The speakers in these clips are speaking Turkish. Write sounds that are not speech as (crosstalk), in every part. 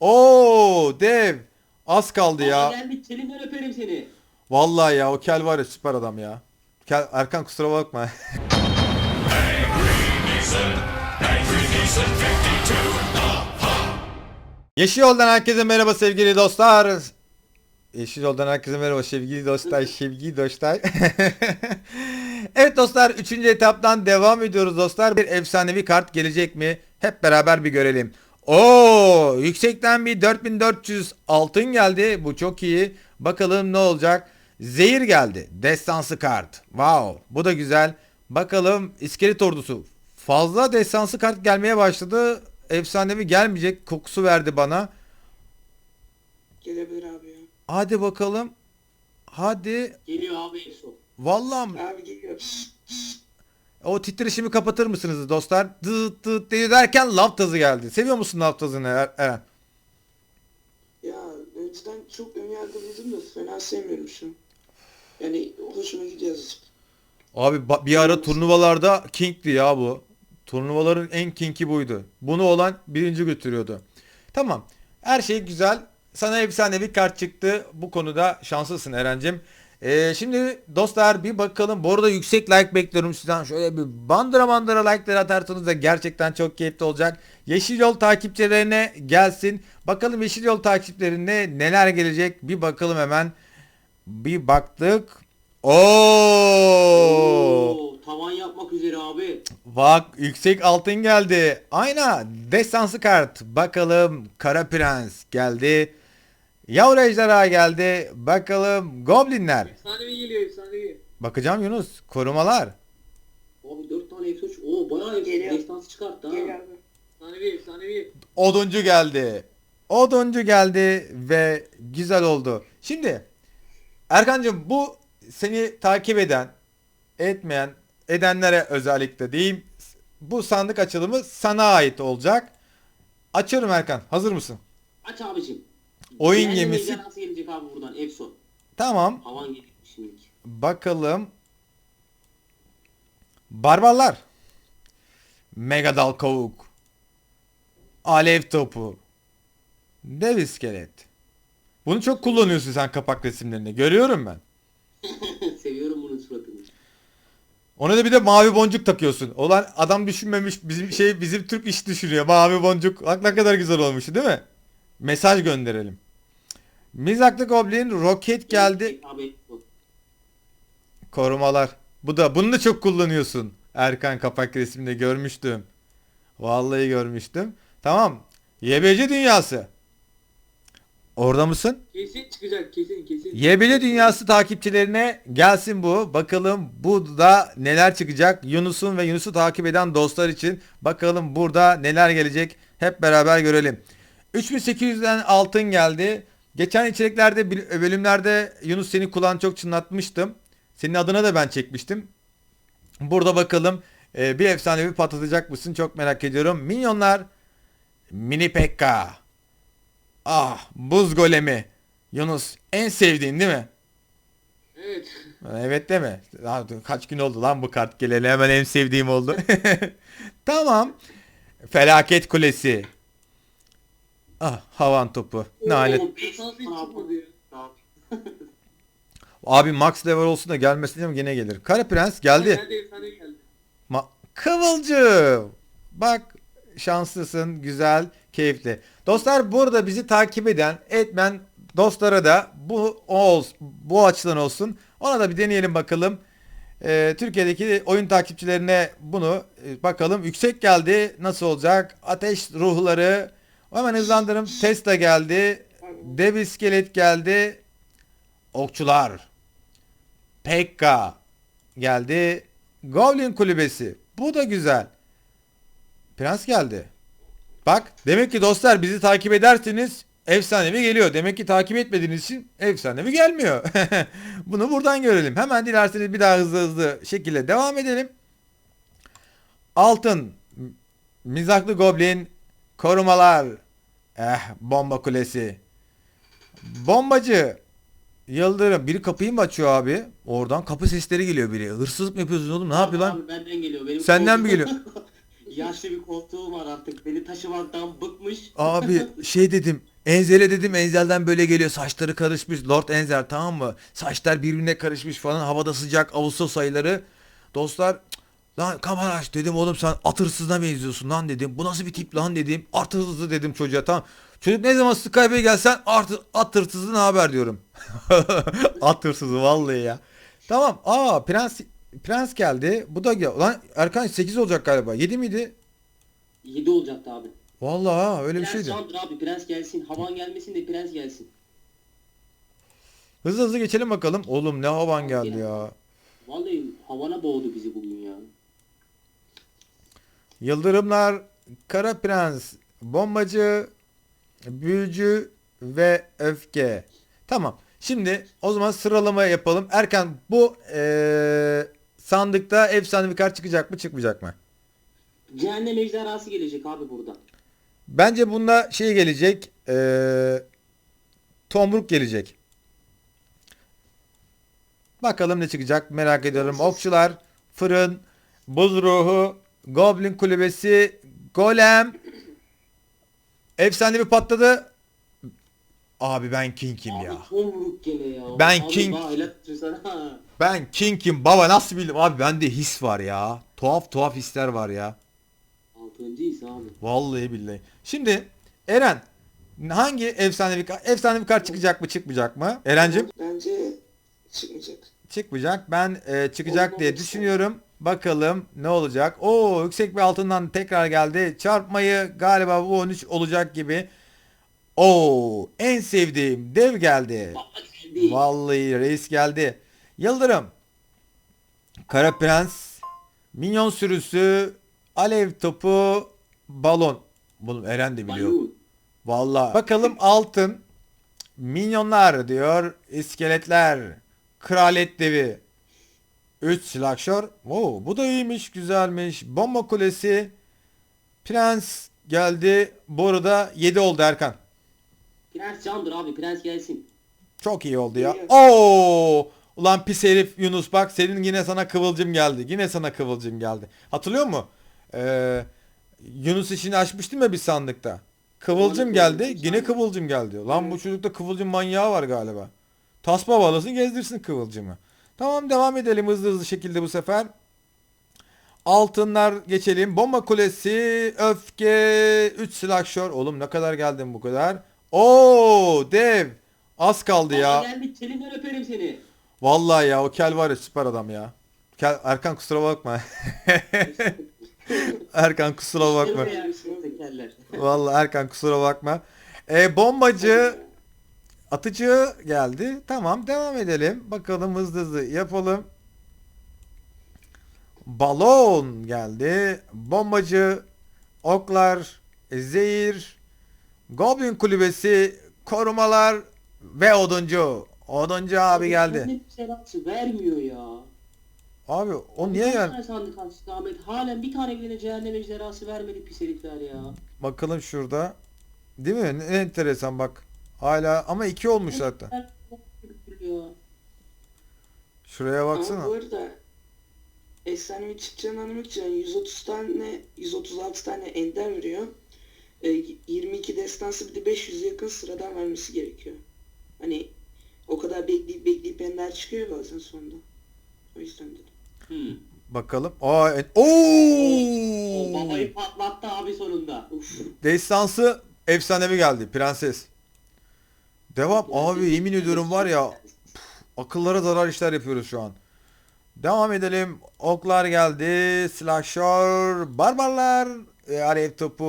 Oo dev. Az kaldı Ya. Gel bir çelimden öperim seni. Vallahi ya o Kel var ya süper adam ya. Kel, Erkan kusura bakma. (laughs) Yeşil Yoldan herkese merhaba sevgili dostlar. Yeşil Yoldan herkese merhaba sevgili dostlar, (laughs) sevgili dostlar. (laughs) evet dostlar 3. etaptan devam ediyoruz dostlar. Bir efsanevi kart gelecek mi? Hep beraber bir görelim. Oo, yüksekten bir 4400 altın geldi. Bu çok iyi. Bakalım ne olacak? Zehir geldi. Destansı kart. Wow, bu da güzel. Bakalım iskelet ordusu. Fazla destansı kart gelmeye başladı. Efsanevi gelmeyecek kokusu verdi bana. Gelebilir abi ya. Hadi bakalım. Hadi. Geliyor abi Efso. Vallahi mi? Abi geliyor. O titreşimi kapatır mısınız dostlar? Dıt dıt diye derken lav tazı geldi. Seviyor musun lav tazını Er- Eren? Ya önceden çok önyargılıydım da fena sevmiyorum şu an. Yani hoşuma gidiyor azıcık. Abi bir ara turnuvalarda king'ti ya bu. Turnuvaların en king'i buydu. Bunu olan birinci götürüyordu. Tamam. Her şey güzel. Sana efsanevi kart çıktı. Bu konuda şanslısın Eren'cim. Ee, şimdi dostlar bir bakalım. Bu arada yüksek like bekliyorum sizden. Şöyle bir bandıra bandıra like'lar atarsanız da gerçekten çok keyifli olacak. Yeşil Yol takipçilerine gelsin. Bakalım Yeşil Yol takipçilerine neler gelecek. Bir bakalım hemen. Bir baktık. Oo! Oo, tavan yapmak üzere abi. Bak yüksek altın geldi. Aynen. Destansı kart. Bakalım Kara Prens geldi. Yavru ejderha geldi. Bakalım Goblinler. Efsanevi geliyor efsanevi. Bakacağım Yunus. Korumalar. Abi 4 tane Efso. çık- Oo bayağı Geliyor. destansı çıkarttı ha. Gel abi. Efsanevi efsanevi. Oduncu geldi. Oduncu geldi ve güzel oldu. Şimdi Erkancığım bu seni takip eden, etmeyen, edenlere özellikle diyeyim. Bu sandık açılımı sana ait olacak. Açıyorum Erkan. Hazır mısın? Aç abicim. Oyun gemisi. Nasıl gelecek abi buradan Efso? Tamam. Havan geliyor şimdilik. Bakalım. Barbarlar. Megadal kavuk. Alev topu. Dev iskelet. Bunu çok kullanıyorsun sen kapak resimlerinde. Görüyorum ben. (laughs) Seviyorum bunun suratını. Ona da bir de mavi boncuk takıyorsun. Olan adam düşünmemiş bizim şey bizim Türk iş düşünüyor. Mavi boncuk. Bak ne kadar güzel olmuş değil mi? Mesaj gönderelim. Mizaklı Goblin roket geldi. Korumalar. Bu da bunu da çok kullanıyorsun. Erkan kapak resminde görmüştüm. Vallahi görmüştüm. Tamam. YBC dünyası. Orada mısın? Kesin çıkacak kesin kesin. YBC dünyası takipçilerine gelsin bu. Bakalım bu da neler çıkacak. Yunus'un ve Yunus'u takip eden dostlar için. Bakalım burada neler gelecek. Hep beraber görelim. 3800'den altın geldi. Geçen içeriklerde bil- bölümlerde Yunus seni kulağını çok çınlatmıştım. Senin adına da ben çekmiştim. Burada bakalım e, bir efsanevi patlatacak mısın? Çok merak ediyorum. Minyonlar Mini Pekka. Ah buz golemi. Yunus en sevdiğin değil mi? Evet. Evet dur, kaç gün oldu lan bu kart geleli hemen en sevdiğim oldu. (laughs) tamam. Felaket kulesi. Ah havan topu. Çıkmadı ya. Abi max level olsun da gelmesin ama gene gelir. Kara Prens geldi. Ma Kıvılcım. Bak şanslısın, güzel, keyifli. Dostlar burada bizi takip eden, etmen dostlara da bu olsun, bu açıdan olsun. Ona da bir deneyelim bakalım. Ee, Türkiye'deki oyun takipçilerine bunu e, bakalım. Yüksek geldi. Nasıl olacak? Ateş ruhları. Hemen hızlandırım. Tesla geldi. Dev iskelet geldi. Okçular. Pekka geldi. Goblin kulübesi. Bu da güzel. Prens geldi. Bak demek ki dostlar bizi takip ederseniz efsanevi geliyor. Demek ki takip etmediğiniz için efsanevi gelmiyor. (laughs) Bunu buradan görelim. Hemen dilerseniz bir daha hızlı hızlı şekilde devam edelim. Altın. Mizaklı Goblin. Korumalar. Eh bomba kulesi. Bombacı. Yıldırım. Biri kapıyı mı açıyor abi? Oradan kapı sesleri geliyor biri. Hırsızlık mı yapıyorsun oğlum? Ne yapıyor lan? Abi benden geliyor. Benim Senden mi geliyor? (laughs) Yaşlı bir koltuğum var artık. Beni taşımaktan bıkmış. Abi (laughs) şey dedim. Enzel'e dedim Enzel'den böyle geliyor. Saçları karışmış. Lord Enzel tamam mı? Saçlar birbirine karışmış falan. Havada sıcak Ağustos ayları. Dostlar "Cık, lan kamera aç dedim oğlum sen at hırsızına benziyorsun lan dedim. Bu nasıl bir tip lan dedim. At hırsızı dedim çocuğa tamam. Çocuk ne zaman Skype'e gelsen artı, at hırsızı ne haber diyorum. (laughs) at hırsızı vallahi ya. Tamam. Aa prens prens geldi. Bu da gel. Lan Erkan 8 olacak galiba. 7 miydi? 7 olacaktı abi. Vallahi ha, öyle bir Prens şeydi. candır abi. Prens gelsin. Havan gelmesin de prens gelsin. Hızlı hızlı geçelim bakalım. Oğlum ne havan geldi ya. Vallahi havana boğdu bizi bugün ya. Yıldırımlar, Kara Prens, Bombacı, Büyücü ve Öfke. Tamam. Şimdi o zaman sıralama yapalım. Erkan bu eee, sandıkta efsane bir kart çıkacak mı çıkmayacak mı? Cehennem ejderhası gelecek abi burada. Bence bunda şey gelecek. eee tomruk gelecek. Bakalım ne çıkacak merak ediyorum. Okçular, fırın, buz ruhu, goblin kulübesi, golem. Efsane bir patladı. Abi ben king'im Abi ya. ya. Ben abi, king-. (laughs) Ben king'im baba nasıl bildim abi bende his var ya. Tuhaf tuhaf hisler var ya. Altıncıyız abi. Vallahi billahi. Şimdi Eren hangi efsane bir kart, çıkacak mı çıkmayacak mı? Erencim Bence çıkmayacak. çıkmayacak. Ben e, çıkacak Olmamış diye düşünüyorum. Bakalım ne olacak? Oo yüksek bir altından tekrar geldi. Çarpmayı galiba bu 13 olacak gibi. Oo en sevdiğim dev geldi. Vallahi reis geldi. Yıldırım. Kara Prens. Minyon sürüsü. Alev topu. Balon. Bunu Eren de biliyor. Vallahi. Bakalım altın. Minyonlar diyor. İskeletler. Kraliyet devi. 3 silahşör. Oo, bu da iyiymiş. Güzelmiş. Bomba kulesi. Prens geldi. Bu arada 7 oldu Erkan. Prens candır abi. Prens gelsin. Çok iyi oldu ya. Oo! Ulan pis herif Yunus bak senin yine sana kıvılcım geldi. Yine sana kıvılcım geldi. Hatırlıyor musun? Ee, Yunus işini açmıştım ya bir sandıkta. Kıvılcım geldi. Yine kıvılcım geldi. Lan bu çocukta kıvılcım manyağı var galiba. Tasma bağlasın gezdirsin kıvılcımı. Tamam devam edelim hızlı hızlı şekilde bu sefer. Altınlar geçelim. Bomba kulesi, öfke, 3 silahşör. Oğlum ne kadar geldin bu kadar? Oo dev. Az kaldı ya. geldi. Elinden öperim seni. Vallahi ya o kel var ya süper adam ya. Kel, Erkan kusura bakma. (laughs) Erkan kusura bakma. Vallahi Erkan kusura bakma. E, bombacı atıcı geldi. Tamam devam edelim. Bakalım hızlı hızlı yapalım. Balon geldi. Bombacı, oklar, zehir, goblin kulübesi, korumalar ve oduncu. Oduncu abi geldi. Ejderhası vermiyor ya. Abi o niye Kaç yani? tane sandık açtı Ahmet? Halen bir tane bile cehennem ejderhası vermedi pis herifler ya. Bakalım şurada. Değil mi? Ne enteresan bak. Hala ama iki olmuş zaten. Şuraya Ama bu baksana. arada efsanevi çıkacağını anlamak için yani 130 tane 136 tane ender veriyor. E, 22 destansı bir de 500 yakın sıradan vermesi gerekiyor. Hani o kadar bekleyip bekleyip ender çıkıyor bazen sonunda. O yüzden dedim. Hmm. Bakalım. Aa, en- O Oo! babayı patlattı abi sonunda. Uf. Destansı efsanevi geldi. Prenses. Devam. Abi yemin ediyorum var ya akıllara zarar işler yapıyoruz şu an. Devam edelim. Oklar geldi. Silahşör. Barbarlar. E, alev topu.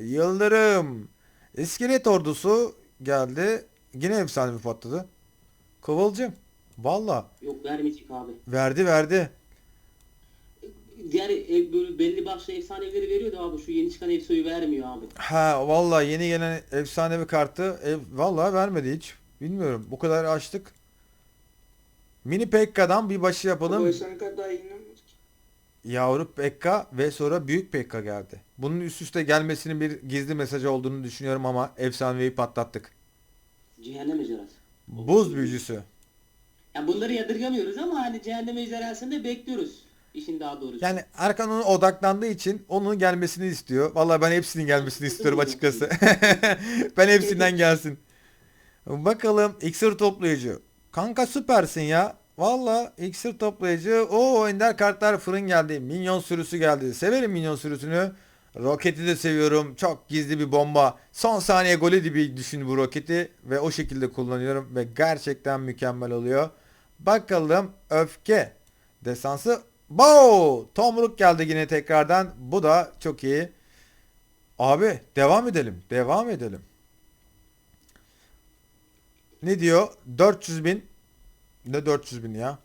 Yıldırım. İskelet ordusu geldi. Yine efsanevi patladı. Kıvılcım. Valla. Yok vermeyecek abi. Verdi verdi. Diğer ev, böyle belli başlı efsaneleri veriyordu abi. Şu yeni çıkan efsoyu vermiyor abi. Ha vallahi yeni gelen efsanevi kartı ev, vallahi vermedi hiç. Bilmiyorum. Bu kadar açtık. Mini Pekka'dan bir başı yapalım. o efsane kadar daha yayınlanmadı ki. Yavru Pekka ve sonra Büyük Pekka geldi. Bunun üst üste gelmesinin bir gizli mesajı olduğunu düşünüyorum ama efsanevi patlattık. Cehennem ejderhası. Buz büyücüsü. Ya bunları yadırgamıyoruz ama hani cehennem ejderhasını da bekliyoruz. İşin daha doğrusu. Yani Erkan ona odaklandığı için onun gelmesini istiyor. Vallahi ben hepsinin gelmesini istiyorum açıkçası. (laughs) ben hepsinden gelsin. Bakalım iksir toplayıcı. Kanka süpersin ya. Valla iksir toplayıcı. O ender kartlar fırın geldi. Minyon sürüsü geldi. Severim minyon sürüsünü. Roketi de seviyorum. Çok gizli bir bomba. Son saniye golü gibi düşün bu roketi. Ve o şekilde kullanıyorum. Ve gerçekten mükemmel oluyor. Bakalım öfke. Desansı. Bow! Tomruk geldi yine tekrardan. Bu da çok iyi. Abi devam edelim. Devam edelim. Ne diyor? 400 bin. Ne 400 bin ya?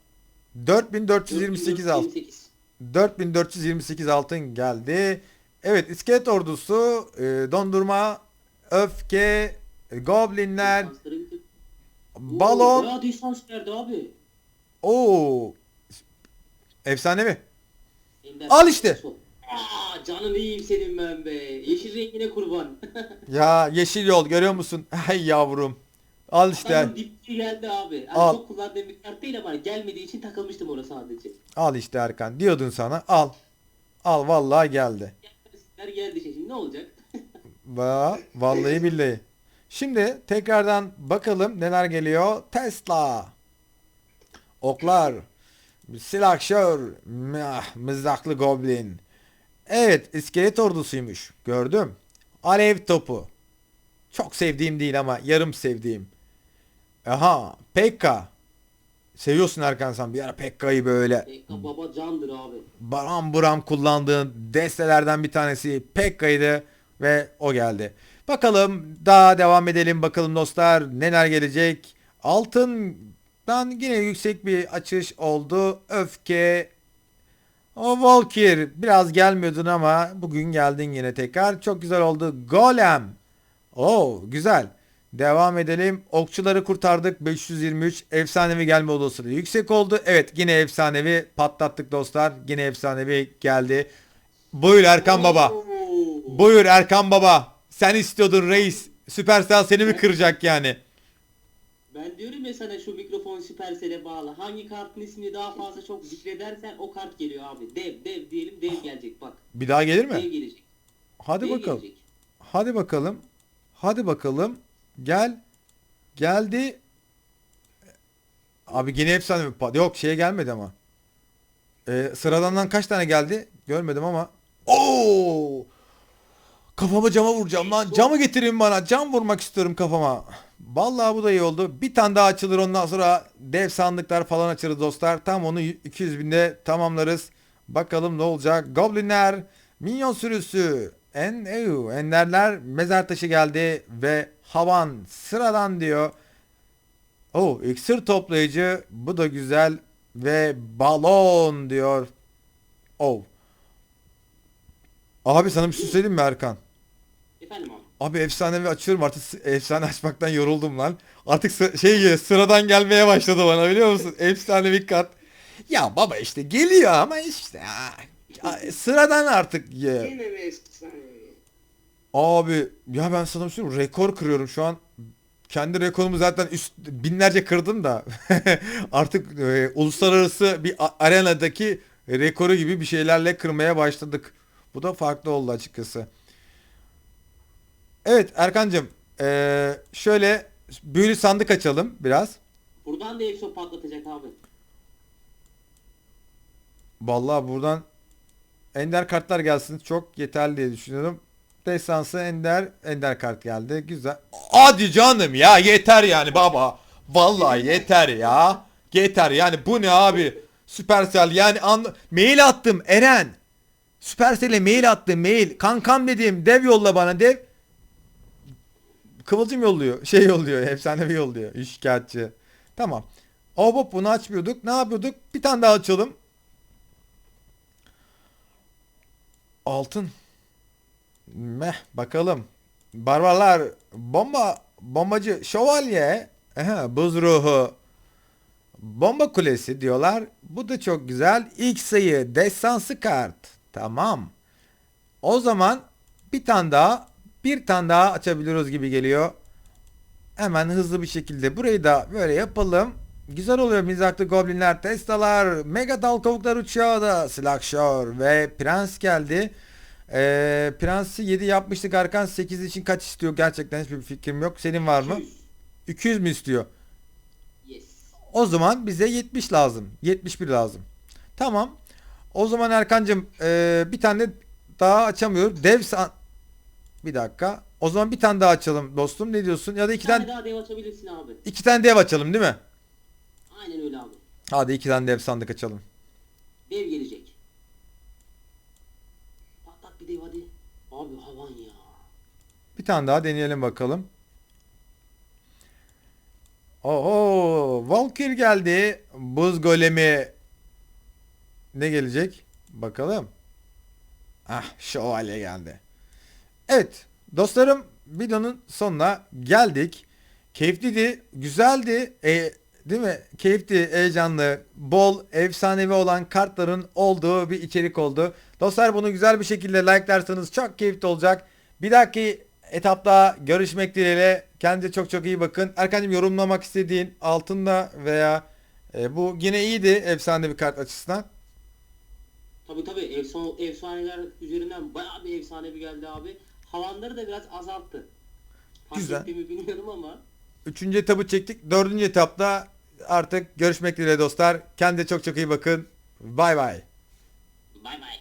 4428 altın. 28. 4428 altın geldi. Evet iskelet ordusu, e, dondurma, öfke, goblinler, balon. Oo. Efsanevi. Ender Al işte. sol. Aa canım iyiyim senin ben be. Yeşil rengine kurban. (laughs) Ya yeşil yol görüyor musun? (laughs) Ay yavrum. Al işte. Adamın dipçi geldi abi. Hani Al. çok kullandığım bir kart değil ama gelmediği için takılmıştım ona sadece. Al işte Erkan. Diyordun sana. Al. Al vallahi geldi. Geldi geldi şey. Şimdi ne olacak? (laughs) Va vallahi billahi. Şimdi tekrardan bakalım neler geliyor. Tesla. Oklar. Silahşör. Mızraklı goblin. Evet iskelet ordusuymuş. Gördüm. Alev topu. Çok sevdiğim değil ama yarım sevdiğim. Aha. Pekka. Seviyorsun Erkan sen bir ara Pekka'yı böyle Pekka baba candır abi. baram buram kullandığın destelerden bir tanesi Pekka'ydı ve o geldi. Bakalım daha devam edelim bakalım dostlar neler gelecek. Altından yine yüksek bir açış oldu. Öfke. O Volkir biraz gelmiyordun ama bugün geldin yine tekrar. Çok güzel oldu. Golem. Oo güzel. Devam edelim. Okçuları kurtardık. 523 efsanevi gelme olasılığı yüksek oldu. Evet yine efsanevi patlattık dostlar. Yine efsanevi geldi. Buyur Erkan Baba. Buyur Erkan Baba. Sen istiyordun reis. Süpersel seni mi kıracak yani? Ben diyorum ya sana şu mikrofon Supercell'e bağlı. Hangi kartın ismini daha fazla çok zikredersen o kart geliyor abi. Dev dev diyelim dev gelecek bak. Bir daha gelir Dev mi? gelecek. Hadi dev bakalım. gelecek. Hadi bakalım. Hadi bakalım. Gel. Geldi. Abi yine efsane mi? Pa- Yok şeye gelmedi ama. Ee, sıradandan kaç tane geldi? Görmedim ama. Oo! Kafamı cama vuracağım lan. Camı getirin bana. Cam vurmak istiyorum kafama. Vallahi bu da iyi oldu. Bir tane daha açılır ondan sonra dev sandıklar falan açarız dostlar. Tam onu 200 binde tamamlarız. Bakalım ne olacak. Goblinler, minyon sürüsü, en ew, enderler, mezar taşı geldi ve havan sıradan diyor. Oh, iksir toplayıcı bu da güzel ve balon diyor. Oh. Abi sana bir şey söyleyeyim mi Erkan? Efendim abi. Abi efsanevi açıyorum artık efsane açmaktan yoruldum lan. Artık sı- şey gibi, sıradan gelmeye başladı bana biliyor musun? (laughs) Efsanevi kart. Ya baba işte geliyor ama işte ya. Ya sıradan artık. Yine bir efsane. Abi ya ben sana bir şey mi? rekor kırıyorum şu an. Kendi rekorumu zaten üst binlerce kırdım da (laughs) artık e, uluslararası bir a- arenadaki rekoru gibi bir şeylerle kırmaya başladık. Bu da farklı oldu açıkçası. Evet Erkancığım e, şöyle büyülü sandık açalım biraz. Buradan da Exo patlatacak abi. Vallahi buradan ender kartlar gelsin çok yeterli diye düşünüyorum. Destansı ender ender kart geldi. Güzel. Hadi canım ya yeter yani baba. Vallahi yeter ya. Yeter yani bu ne abi? Supercell yani an mail attım Eren. Supercell'e mail attım mail. Kankam dedim dev yolla bana dev. Kıvılcım yolluyor. (laughs) Şey yolluyor. Efsanevi yolluyor. Şikayetçi. Tamam. Hop hop bunu açmıyorduk. Ne yapıyorduk? Bir tane daha açalım. Altın. Meh bakalım. Barbarlar bomba bombacı şövalye Aha, buz ruhu bomba kulesi diyorlar. Bu da çok güzel. İlk sayı destansı kart. Tamam. O zaman bir tane daha bir tane daha açabiliyoruz gibi geliyor. Hemen hızlı bir şekilde burayı da böyle yapalım. güzel oluyor mizahlı goblinler, testalar, mega dal kavuklar uçuyor da Slugshore ve Prens geldi. Ee, Prens'i 7 yapmıştık Arkan 8 için kaç istiyor gerçekten hiçbir fikrim yok. Senin var mı? 200. 200 mü istiyor? Yes. O zaman bize 70 lazım. 71 lazım. Tamam. O zaman Erkancığım eee, bir tane daha açamıyor. Dev san... Bir dakika. O zaman bir tane daha açalım dostum. Ne diyorsun? Ya da Bir iki tane tane, daha dev açabilirsin abi. iki tane dev açalım değil mi? Aynen öyle abi. Hadi iki tane dev sandık açalım. Dev gelecek. Patlat bir dev hadi. Abi havan ya. Bir tane daha deneyelim bakalım. Oho, Valkyr geldi. Buz golemi ne gelecek? Bakalım. Ah, şövalye geldi. Evet, dostlarım videonun sonuna geldik. Keyifliydi, güzeldi. E, değil mi? Keyifli, heyecanlı, bol, efsanevi olan kartların olduğu bir içerik oldu. Dostlar bunu güzel bir şekilde like'larsanız çok keyifli olacak. Bir dahaki etapta görüşmek dileğiyle. Kendinize çok çok iyi bakın. Erkan'cığım yorumlamak istediğin altında veya e, bu yine iyiydi efsane bir kart açısından. Tabi tabi efsane, efsaneler üzerinden bayağı bir efsane bir geldi abi. Havanları da biraz azalttı. Fark Güzel. etti mi bilmiyorum ama. Üçüncü etabı çektik. Dördüncü etapta artık görüşmek dileğiyle dostlar. Kendinize çok çok iyi bakın. Bay bay. Bay bay.